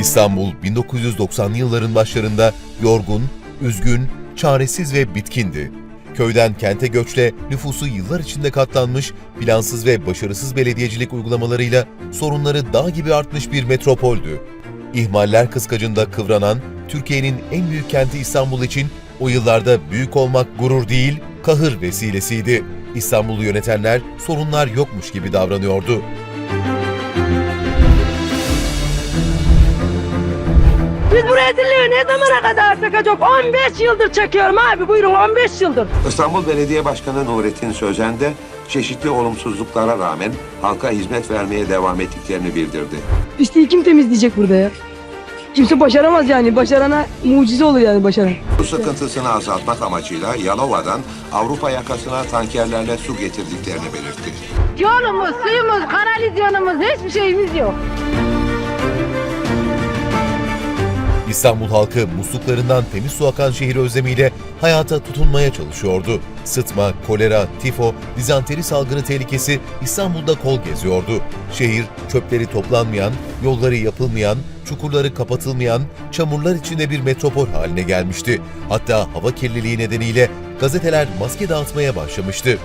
İstanbul 1990'lı yılların başlarında yorgun, üzgün, çaresiz ve bitkindi. Köyden kente göçle nüfusu yıllar içinde katlanmış, plansız ve başarısız belediyecilik uygulamalarıyla sorunları dağ gibi artmış bir metropoldü. İhmaller kıskacında kıvranan Türkiye'nin en büyük kenti İstanbul için o yıllarda büyük olmak gurur değil, kahır vesilesiydi. İstanbul'u yönetenler sorunlar yokmuş gibi davranıyordu. Biz bu rezilliği ne zamana kadar çekecek? 15 yıldır çekiyorum abi buyurun 15 yıldır. İstanbul Belediye Başkanı Nurettin Sözen de çeşitli olumsuzluklara rağmen halka hizmet vermeye devam ettiklerini bildirdi. Pisliği kim temizleyecek burada ya? Kimse başaramaz yani. Başarana mucize olur yani başaran. Bu sıkıntısını azaltmak amacıyla Yalova'dan Avrupa yakasına tankerlerle su getirdiklerini belirtti. Yolumuz, suyumuz, kanalizyonumuz hiçbir şeyimiz yok. İstanbul halkı musluklarından temiz su akan şehir özlemiyle hayata tutunmaya çalışıyordu. Sıtma, kolera, tifo, dizanteri salgını tehlikesi İstanbul'da kol geziyordu. Şehir çöpleri toplanmayan, yolları yapılmayan, çukurları kapatılmayan, çamurlar içinde bir metropol haline gelmişti. Hatta hava kirliliği nedeniyle gazeteler maske dağıtmaya başlamıştı.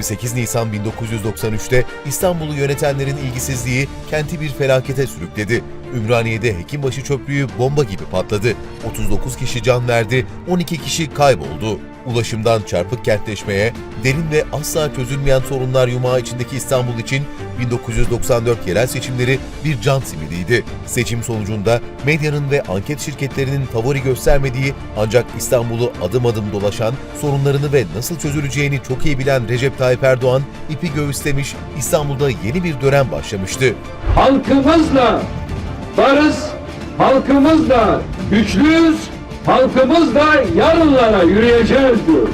...28 Nisan 1993'te İstanbul'u yönetenlerin ilgisizliği kenti bir felakete sürükledi. Ümraniye'de Hekimbaşı çöplüğü bomba gibi patladı. 39 kişi can verdi, 12 kişi kayboldu. Ulaşımdan çarpık kentleşmeye, derin ve asla çözülmeyen sorunlar yumağı içindeki İstanbul için 1994 yerel seçimleri bir can simidiydi. Seçim sonucunda medyanın ve anket şirketlerinin favori göstermediği ancak İstanbul'u adım adım dolaşan, sorunlarını ve nasıl çözüleceğini çok iyi bilen Recep Tayyip Erdoğan ipi göğüslemiş, İstanbul'da yeni bir dönem başlamıştı. halkımızla varız, halkımızla güçlüyüz, halkımızla yarınlara yürüyeceğiz diyor.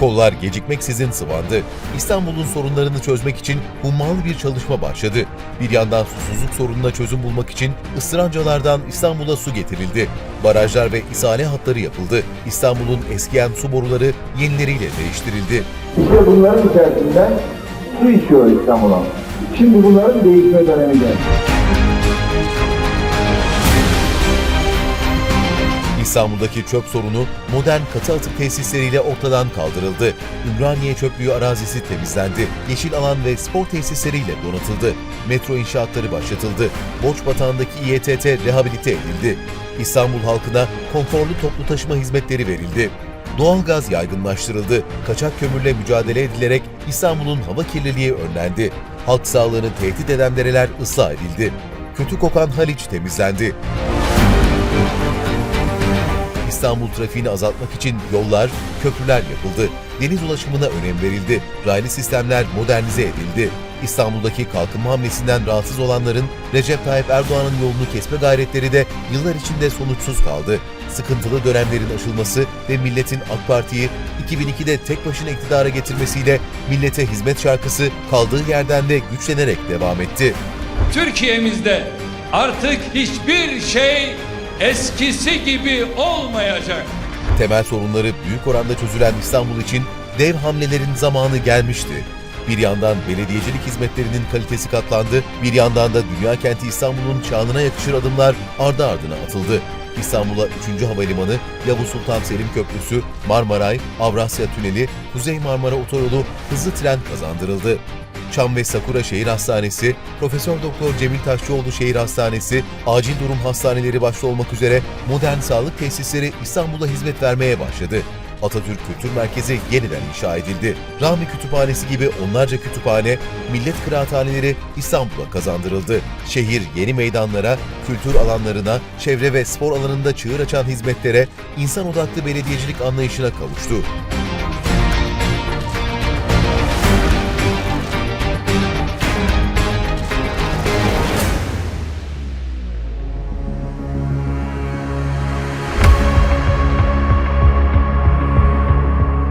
Kollar gecikmeksizin sıvandı. İstanbul'un sorunlarını çözmek için hummalı bir çalışma başladı. Bir yandan susuzluk sorununa çözüm bulmak için ıstırancalardan İstanbul'a su getirildi. Barajlar ve isale hatları yapıldı. İstanbul'un eskiyen su boruları yenileriyle değiştirildi. İşte bunların içerisinden su içiyor İstanbul'a. Şimdi bunların değişme dönemi geldi. İstanbul'daki çöp sorunu modern katı atık tesisleriyle ortadan kaldırıldı. Ümraniye çöplüğü arazisi temizlendi. Yeşil alan ve spor tesisleriyle donatıldı. Metro inşaatları başlatıldı. Borç batağındaki İETT rehabilite edildi. İstanbul halkına konforlu toplu taşıma hizmetleri verildi. Doğalgaz yaygınlaştırıldı. Kaçak kömürle mücadele edilerek İstanbul'un hava kirliliği önlendi. Halk sağlığını tehdit eden dereler ıslah edildi. Kötü kokan Haliç temizlendi. İstanbul trafiğini azaltmak için yollar, köprüler yapıldı. Deniz ulaşımına önem verildi. Raylı sistemler modernize edildi. İstanbul'daki kalkınma hamlesinden rahatsız olanların Recep Tayyip Erdoğan'ın yolunu kesme gayretleri de yıllar içinde sonuçsuz kaldı. Sıkıntılı dönemlerin aşılması ve milletin AK Parti'yi 2002'de tek başına iktidara getirmesiyle millete hizmet şarkısı kaldığı yerden de güçlenerek devam etti. Türkiye'mizde artık hiçbir şey eskisi gibi olmayacak. Temel sorunları büyük oranda çözülen İstanbul için dev hamlelerin zamanı gelmişti. Bir yandan belediyecilik hizmetlerinin kalitesi katlandı, bir yandan da dünya kenti İstanbul'un şanına yakışır adımlar ardı ardına atıldı. İstanbul'a 3. Havalimanı, Yavuz Sultan Selim Köprüsü, Marmaray, Avrasya Tüneli, Kuzey Marmara Otoyolu hızlı tren kazandırıldı. Çam ve Sakura Şehir Hastanesi, Profesör Doktor Cemil Taşçıoğlu Şehir Hastanesi, acil durum hastaneleri başta olmak üzere modern sağlık tesisleri İstanbul'a hizmet vermeye başladı. Atatürk Kültür Merkezi yeniden inşa edildi. Rami Kütüphanesi gibi onlarca kütüphane, millet kıraathaneleri İstanbul'a kazandırıldı. Şehir yeni meydanlara, kültür alanlarına, çevre ve spor alanında çığır açan hizmetlere, insan odaklı belediyecilik anlayışına kavuştu.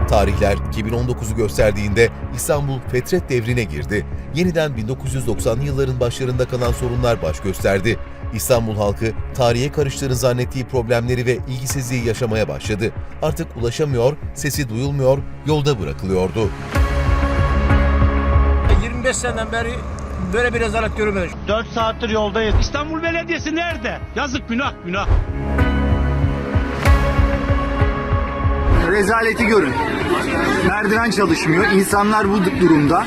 Tarihler 2019'u gösterdiğinde İstanbul fetret devrine girdi. Yeniden 1990'lı yılların başlarında kalan sorunlar baş gösterdi. İstanbul halkı tarihe karıştığını zannettiği problemleri ve ilgisizliği yaşamaya başladı. Artık ulaşamıyor, sesi duyulmuyor, yolda bırakılıyordu. 25 seneden beri böyle bir rezalet görmedim. 4 saattir yoldayız. İstanbul Belediyesi nerede? Yazık günah günah. Rezaleti görün. Merdiven çalışmıyor. İnsanlar bu durumda.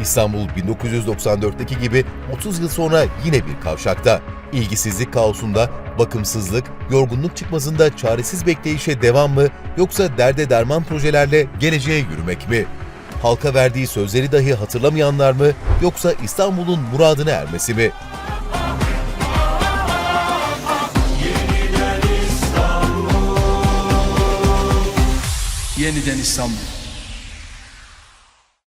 İstanbul 1994'teki gibi 30 yıl sonra yine bir kavşakta. İlgisizlik kaosunda, bakımsızlık, yorgunluk çıkmazında çaresiz bekleyişe devam mı yoksa derde derman projelerle geleceğe yürümek mi? Halka verdiği sözleri dahi hatırlamayanlar mı yoksa İstanbul'un muradına ermesi mi? Yeniden İstanbul.